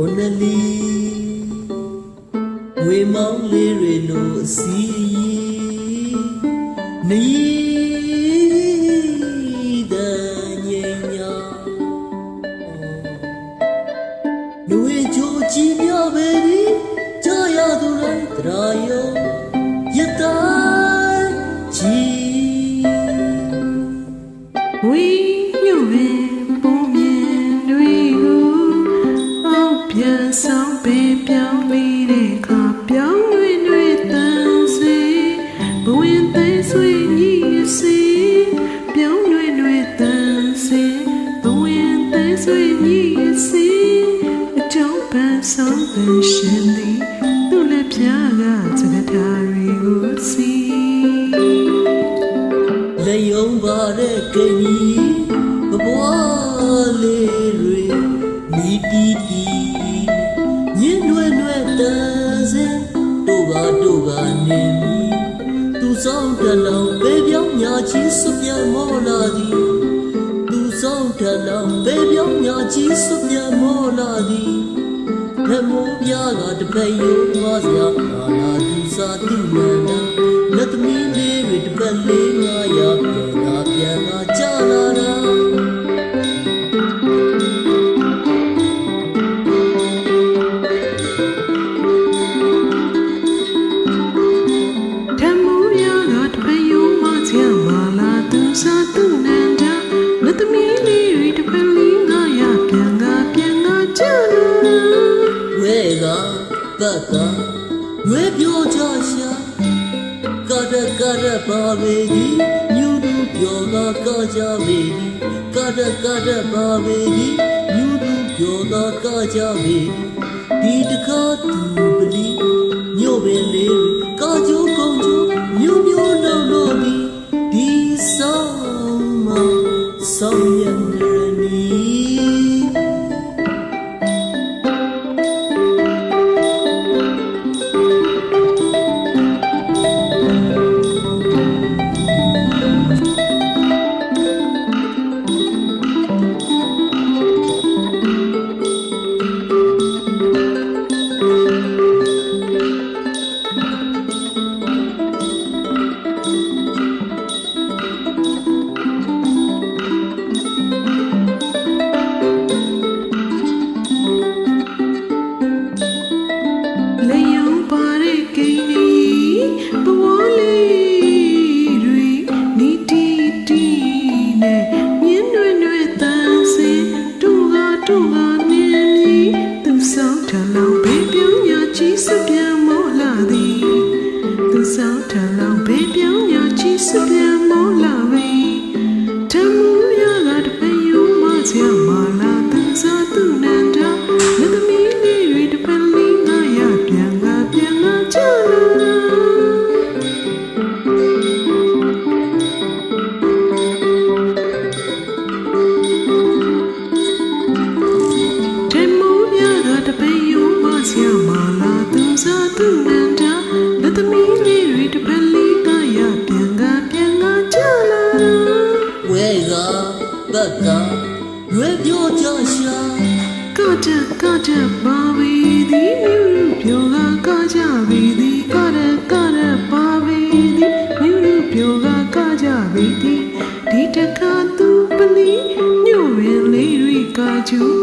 အိုနလီငွေမောင်းလေးတွေလို့အစီနီဒညင်ညာလူရဲ့ကြိုးကြည့်မြပဲဒီကြာရသူတိုင်းတရာယောယတိုင်းကြီးဝီညူဝီ ပြန်ဆောင်ပေးပြောင်းပြီးတဲ့ခါပြောင်းရွေ့ရွေ့တန်စီဘဝင်သိဆွေညီစီပြောင်းရွေ့ရွေ့တန်စီဘဝင်သိဆွေညီစီအကြောင်းပန်းဆောင်ပင်ရှင်သည်သူ့လက်ပြားကစကားထားတွေကိုစီလက်ယုံပါတဲ့ကကြီး တလောင်ပဲပြောင်းညာချီစွပြမောလာသည်သူဆောင်တလောင်ပဲပြောင်းညာချီစွပြမောလာသည်ဓမ္မိုးပြားကတပတ်ယုံသွားစရာအာလာသူစာသူမန္တလက်သမီးလေးတွေတပတ်လေး သမီးလေးတွေတပလီငါရပြန်ကပြန်ကကြလို့ဝဲကပတ်ကဝဲပြောကြရှာကရကရပါပေဒီမြူတူပြောကကကြပေဒီကရကရပါပေဒီမြူတူပြောကကကြပေဒီဒီတခါသူပလီညို့ပင်လေး ညာချီစပြန်မောလာ ပတ်ကရွေပြောကြရှာကကြကကြပါဝီဒီမြူပြောကကကြဝီဒီကရကရပါဝီဒီမြူပြောကကကြဝီဒီဒီတခါသူပလီညို့ရင်လေးတွေကကျူကုန်ကျူ